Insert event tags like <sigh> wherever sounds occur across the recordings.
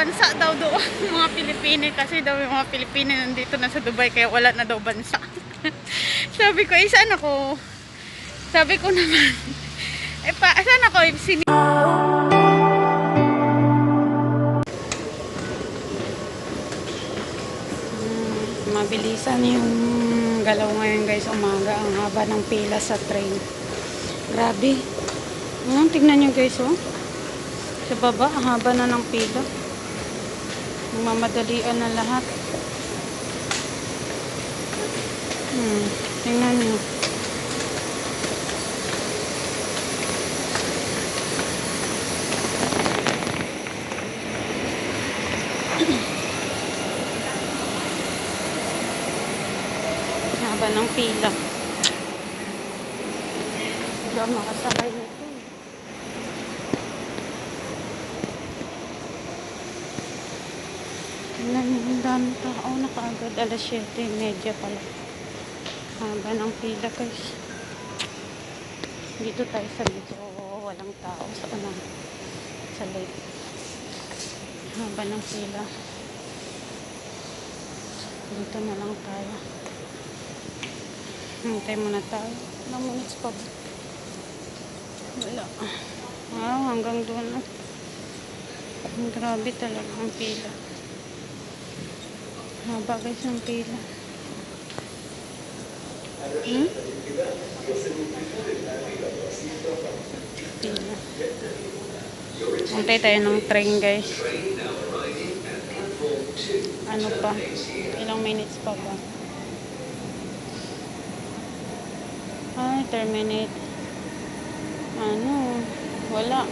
bansa daw doon, <laughs> mga Pilipino. Kasi daw yung mga Pilipino nandito na sa Dubai, kaya wala na daw bansa. <laughs> Sabi ko, eh, saan ako? Sabi ko naman, <laughs> eh, pa, saan ako? Eh, Sini Mm, mabilisan yung galaw ngayon guys umaga ang haba ng pila sa train grabe hmm, tignan nyo guys oh sa baba haba na ng pila mamadalian na lahat. Hmm, tingnan nyo haba ng pila. Hindi ako makasakay nito. Tingnan mo ang daming tao na kaagad alas 7.30 pala. Haba ng pila guys. Dito tayo sa medyo walang tao sa unang sa lake haba ng pila. Dito na lang tayo. Hintay muna tayo. Ilang minutes pa ba? Wala. Ah hanggang doon na. Grabe talaga ang pila haba guys ang pila. Hmm? pila. Hintay tayo ng train guys. Ano pa? Ilang minutes pa ba? Ay terminate. Ano? Wala.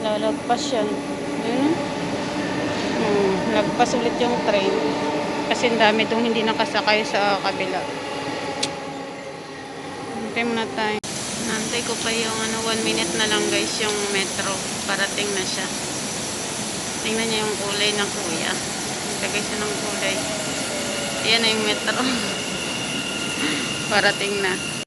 Lalagpas yan. Yun hmm, lagpas ulit yung train kasi dami itong hindi nakasakay sa kabila. Hintay muna tayo. Nantay ko pa yung ano one minute na lang guys yung metro. Parating na siya. Tingnan niya yung kulay ng kuya. Lagay siya ng kulay. Ayan na yung metro. <laughs> Parating na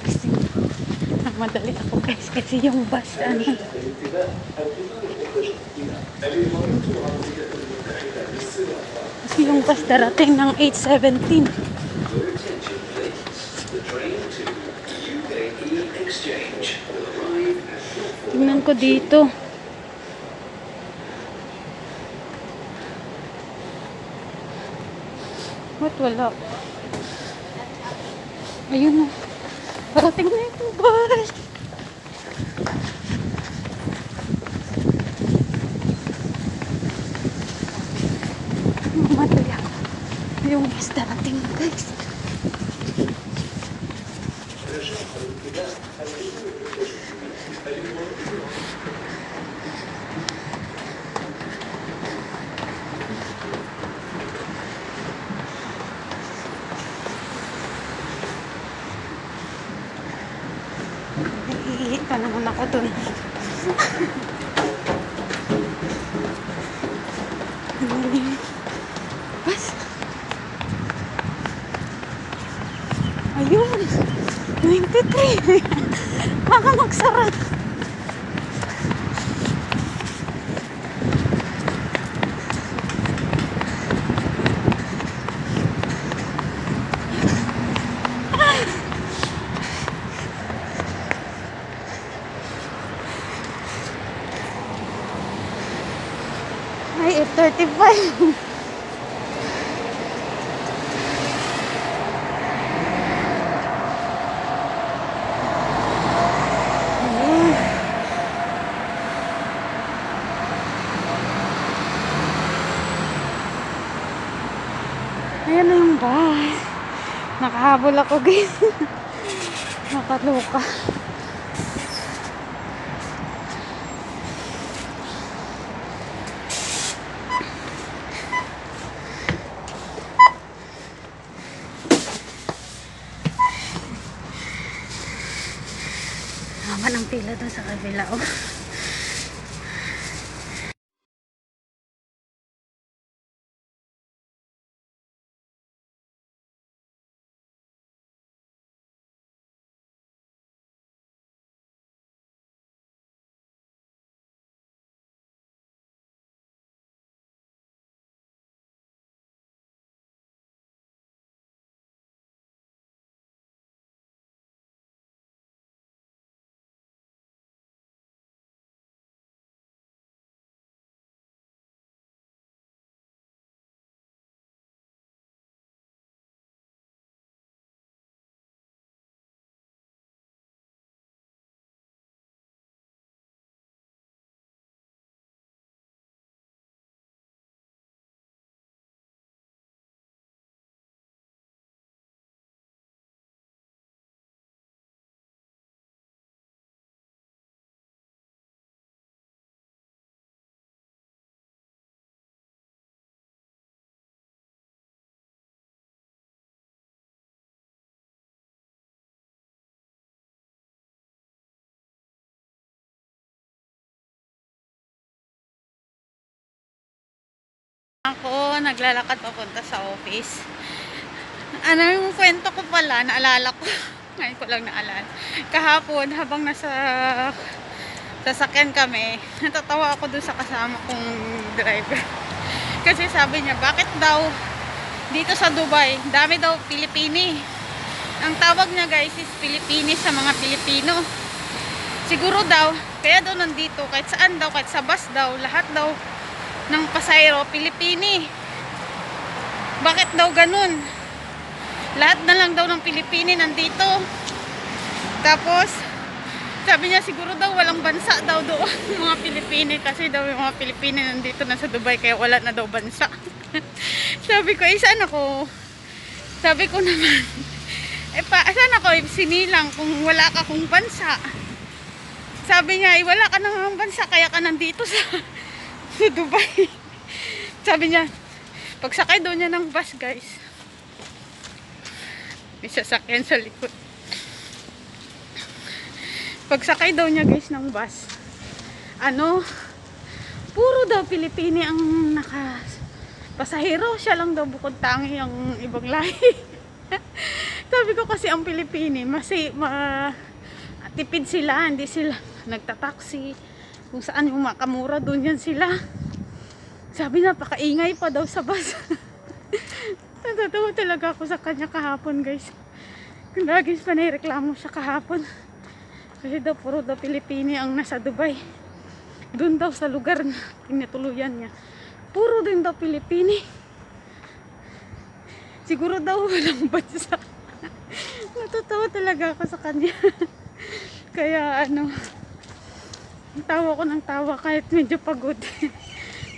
kasi 60. Nagmadali ako guys kasi yung bus ano. Kasi yung bus darating ng 8.17. Tingnan ko dito. What wala? Ayun na. Parating na yung bus. Mamadali ako. Yung bus darating na guys. Iihi pa naman ako dun. Bas. Ayun. 93. Baka magsara. Ay, 8.35. Ayun. Ayan na yung bus. Nakahabol ako guys. <laughs> Nakaloka. Haba ng pila doon sa kabila oh. Naglalakad papunta sa office. Ano yung kwento ko pala, naalala ko. <laughs> Ngayon ko lang naalala. Kahapon, habang nasa sasakyan kami, natatawa ako dun sa kasama kong driver. <laughs> Kasi sabi niya, bakit daw dito sa Dubai, dami daw Pilipini. Ang tawag niya guys is Pilipini sa mga Pilipino. Siguro daw, kaya daw nandito, kahit saan daw, kahit sa bus daw, lahat daw ng pasayro, Pilipini. Bakit daw ganun? Lahat na lang daw ng Pilipini nandito. Tapos, sabi niya siguro daw walang bansa daw doon <laughs> mga Pilipini kasi daw yung mga Pilipini nandito na sa Dubai kaya wala na daw bansa. <laughs> sabi ko, eh saan ako? Sabi ko naman, eh pa, saan ako eh, sinilang kung wala ka kung bansa? Sabi niya, eh wala ka nang bansa kaya ka nandito sa <laughs> sa Dubai. Sabi niya, pagsakay daw niya ng bus, guys. May sasakyan sa likod. Pagsakay daw niya, guys, ng bus. Ano, puro daw Pilipini ang naka pasahero. Siya lang daw bukod tangi ang ibang lahi. <laughs> Sabi ko kasi ang Pilipini, masi, ma, tipid sila, hindi sila nagtataksi kung saan yung makamura doon yan sila sabi na pakaingay pa daw sa bus. <laughs> Natatawa talaga ako sa kanya kahapon guys. Lagi pa naireklamo siya kahapon. Kasi daw puro daw Pilipini ang nasa Dubai. Doon daw sa lugar na tinutuluyan niya. Puro din daw Pilipini. Siguro daw walang <laughs> bansa natatawa talaga ako sa kanya. <laughs> Kaya ano tawa ko ng tawa kahit medyo pagod.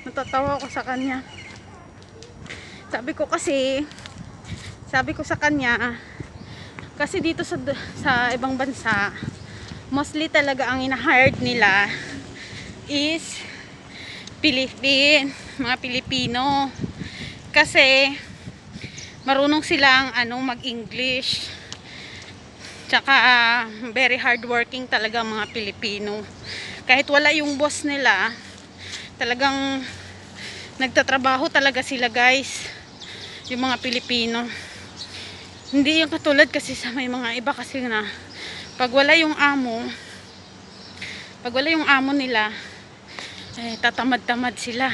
Natatawa ko sa kanya. Sabi ko kasi, sabi ko sa kanya, kasi dito sa, sa ibang bansa, mostly talaga ang ina-hired nila is Pilipin, mga Pilipino. Kasi, marunong silang ano, mag-English. Tsaka, ah, very hardworking talaga mga Pilipino kahit wala yung boss nila talagang nagtatrabaho talaga sila guys. Yung mga Pilipino. Hindi yung katulad kasi sa may mga iba kasi na pag wala yung amo pag wala yung amo nila eh, tatamad-tamad sila.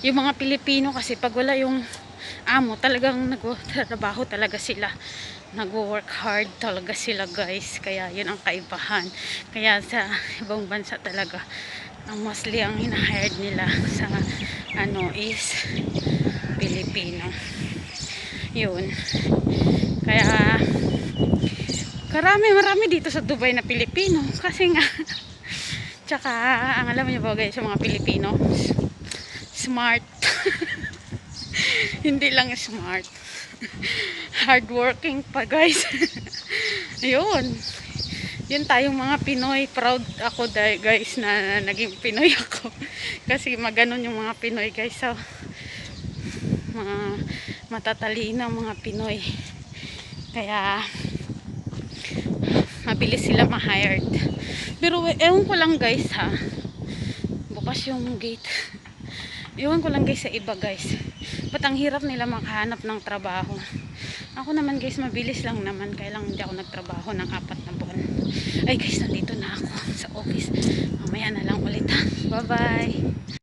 Yung mga Pilipino kasi pag wala yung amo talagang nagtatrabaho talaga sila. Nagwo-work hard talaga sila guys. Kaya yun ang kaibahan. Kaya sa ibang bansa talaga ang mostly ang hinahired nila sa ano is Pilipino yun kaya karami marami dito sa Dubai na Pilipino kasi nga <laughs> tsaka ang alam niyo ba guys yung mga Pilipino smart <laughs> Hindi lang smart. <laughs> Hardworking pa guys. Ayun. Yun tayong mga Pinoy. Proud ako guys na naging Pinoy <laughs> ako. Kasi maganon yung mga Pinoy guys. So, mga matatalino mga Pinoy. Kaya mabilis sila ma-hired. Pero ewan ko lang guys ha. Bukas yung gate. Ewan ko lang guys sa iba guys. Ba't ang hirap nila makahanap ng trabaho. Ako naman guys, mabilis lang naman. Kaya lang hindi ako nagtrabaho ng apat. Ay guys, nandito na ako sa office. Mamaya na lang ulit ha. Bye bye.